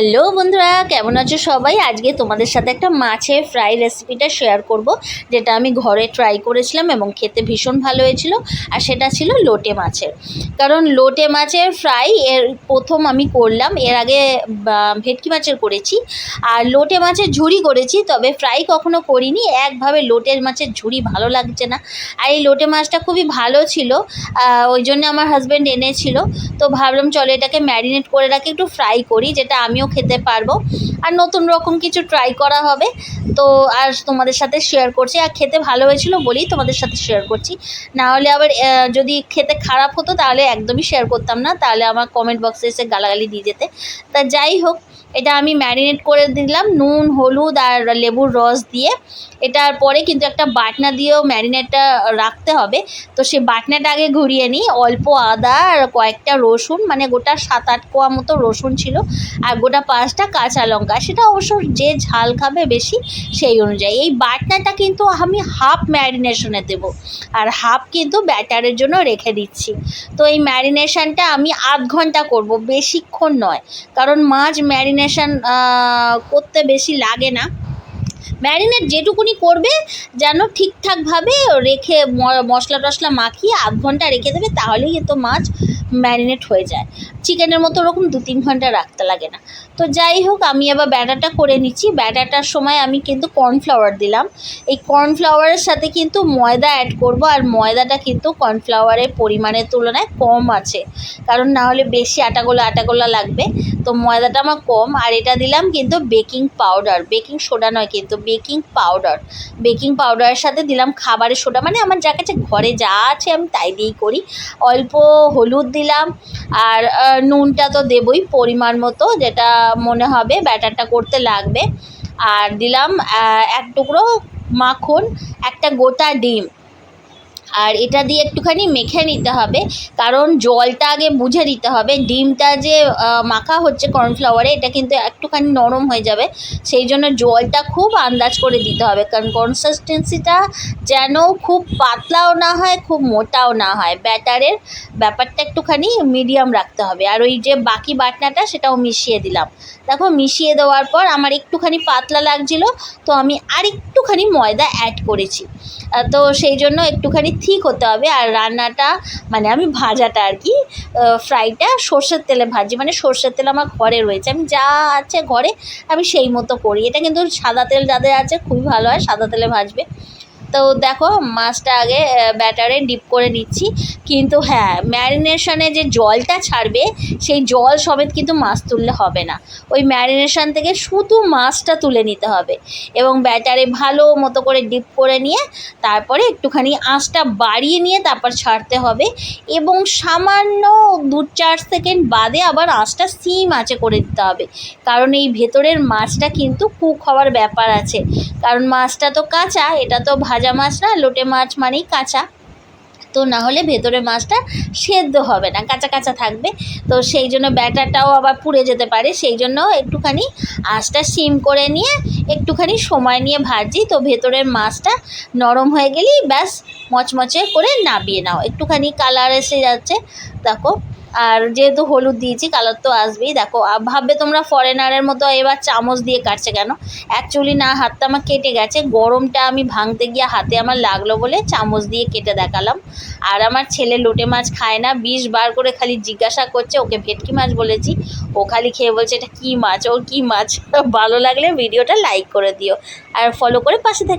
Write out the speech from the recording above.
Hello বন্ধুরা, কেমন আছো সবাই? আজকে তোমাদের সাথে একটা মাছের ফ্রাই রেসিপিটা শেয়ার করব, যেটা আমি ঘরে ট্রাই করেছিলাম এবং খেতে ভীষণ ভালো হয়েছিল, আর সেটা ছিল লোটে মাছের। কারণ লোটে মাছের ফ্রাই এর প্রথম আমি করলাম, এর আগে ভেটকি মাছের করেছি, আর লোটে মাছের ঝুড়ি করেছি, তবে ফ্রাই কখনো করিনি, একভাবে লোটে মাছের ঝুড়ি ভালো লাগছে না। আর এই লোটে মাছটা খুবই ভালো ছিল ওই জন্য আমার হাজব্যান্ড এনেছিল, তো ভাবলাম চলো এটাকে ম্যারিনেট করে রাখি, একটু ফ্রাই করি, যেটা আমিও খেতে পারব। আর নতুন রকম কিছু ট্রাই করা হবে। তো আর তোমাদের সাথে শেয়ার করছি। আর খেতে ভালো হয়েছিল বলেই তোমাদের সাথে শেয়ার করছি। না হলে আবার যদি খেতে খারাপ হতো তাহলে একদমই শেয়ার করতাম না। তাহলে আমার কমেন্ট বক্সে এসে গালাগালি দিয়ে যেতে। তা যাই হোক এটা আমি ম্যারিনেট করে দিলাম, নুন, হলুদ আর লেবুর রস দিয়ে। এটার পরে কিন্তু একটা বাটনা দিয়েও ম্যারিনেটটা রাখতে হবে। তো সেই বাটনাটা আগে ঘুরিয়ে নিই, অল্প আদা আর কয়েকটা রসুন মানে গোটা সাত আট কোয়া মতো রসুন ছিল আর গোটা পাঁচটা কাঁচা লঙ্কা। সেটা অবশ্য যে ঝাল খাবে বেশি সেই অনুযায়ী। এই বাটনাটা কিন্তু আমি হাফ ম্যারিনেশনে দেবো আর হাফ কিন্তু ব্যাটারের জন্য রেখে দিচ্ছি। তো এই ম্যারিনেশনটা আমি আধ ঘণ্টা করব, বেশিক্ষণ নয়। কারণ মাছ ম্যারিনেশন করতে বেশি লাগে না। ম্যারিনেট যেটুকুনি করবে, যেন ঠিকঠাকভাবে রেখে মশলা টশলা মাখিয়ে আধ ঘণ্টা রেখে দেবে, তাহলেই তো মাছ ম্যারিনেট হয়ে যায়। চিকেনের মতো ওরকম দু তিন ঘণ্টা রাখতে লাগে না। তো যাই হোক, আমি আবার ব্যাটারটা করে নিচ্ছি। ব্যাটারটার সময় আমি কিন্তু কর্নফ্লাওয়ার দিলাম। এই কর্নফ্লাওয়ারের সাথে কিন্তু ময়দা অ্যাড করব, আর ময়দাটা কিন্তু কর্নফ্লাওয়ারের পরিমাণের তুলনায় কম আছে। কারণ না হলে বেশি আটাগোলা আটাগোলা লাগবে। তো ময়দাটা আমার কম, আর এটা দিলাম কিন্তু বেকিং পাউডার বেকিং সোডা নয় কিন্তু বেকিং পাউডার বেকিং পাউডারের সাথে দিলাম খাবারের সোডা মানে আমার যা কাছে ঘরে যা আছে আমি তাই দিয়েই করি। অল্প হলুদ দিলাম আর নুনটা তো দেবই পরিমাণ মতো, যেটা মনে হবে ব্যাটারটা করতে লাগবে। আর দিলাম এক টুকরো মাখন, একটা গোটা ডিম। আর এটা দিয়ে একটুখানি মেখে নিতে হবে, কারণ জলটা আগে বুঝে দিতে হবে। ডিমটা যে মাখা হচ্ছে কর্নফ্লাওয়ারে এটা কিন্তু একটুখানি নরম হয়ে যাবে। সেই জন্য জলটা খুব আন্দাজ করে দিতে হবে, কারণ কনসিস্টেন্সিটা যেন খুব পাতলাও না হয়, খুব মোটাও না হয়। ব্যাটারের ব্যাপারটা একটুখানি মিডিয়াম রাখতে হবে। আর ওই যে বাকি বাটনাটা, সেটাও মিশিয়ে দিলাম। দেখো, মিশিয়ে দেওয়ার পর আমার একটুখানি পাতলা লাগছিল, তো আমি আর একটুখানি ময়দা অ্যাড করেছি। তো সেই জন্য একটুখানি ঠিক হতে হবে। আর রান্নাটা মানে আমি ভাজাটা আর কি ফ্রাইটা সর্ষের তেলে ভাজি। মানে সর্ষের তেল আমার ঘরে রয়েছে। আমি যা আছে ঘরে আমি সেই মতো করি। এটা কিন্তু সাদা তেল যাদের আছে খুবই ভালো হয়, সাদা তেলে ভাজবে। তো দেখো, মাছটা আগে ব্যাটারে ডিপ করে নিচ্ছি। কিন্তু হ্যাঁ ম্যারিনেশনে যে জলটা ছাড়বে, সেই জল সমেত কিন্তু মাছ তুললে হবে না। ওই ম্যারিনেশন থেকে শুধু মাছটা তুলে নিতে হবে এবং ব্যাটারে ভালো মতো করে ডিপ করে নিয়ে, তারপরে একটুখানি আঁচটা বাড়িয়ে নিয়ে তারপর ছাড়তে হবে এবং সামান্য দু চার সেকেন্ড বাদে আবার আঁচটা সিম আঁচে করে দিতে হবে। কারণ এই ভেতরের মাছটা কিন্তু কুক হওয়ার ব্যাপার আছে। কারণ মাছটা তো কাঁচা, এটা তো ভাজা মাছ না, লোটে মাছ মানেই কাঁচা। তো না হলে ভেতরে মাছটা সেদ্ধ হবে না, কাঁচা কাঁচা থাকবে। তো সেই জন্য ব্যাটারটাও আবার পুড়ে যেতে পারে, সেই জন্য একটুখানি আঁচটা সিম করে নিয়ে একটুখানি সময় নিয়ে ভাজি। তো ভেতরের মাছটা নরম হয়ে গেলেই ব্যাস মচমচে করে নাবিয়ে নাও। একটুখানি কালার এসে যাচ্ছে, দেখো। আর যেহেতু হলুদ দিয়েছি কালার তো আসবেই। দেখো ভাববে তোমরা ফরেনারের মতো এবার চামচ দিয়ে কাটছে কেন? অ্যাকচুয়ালি না, হাতটা আমার কেটে গেছে। গরমটা আমি ভাঙতে গিয়ে হাতে আমার লাগল বলে চামচ দিয়ে কেটে দেখালাম। আর আমার ছেলে লোটে মাছ খায় না, বিশ বার করে খালি জিজ্ঞাসা করছে, ওকে ভেটকি মাছ বলেছি? ও খালি খেয়ে বলছে, এটা কী মাছ? ও কী মাছ? ভালো লাগলে ভিডিওটা লাইক করে দিও। আর ফলো করে পাশে থেকো।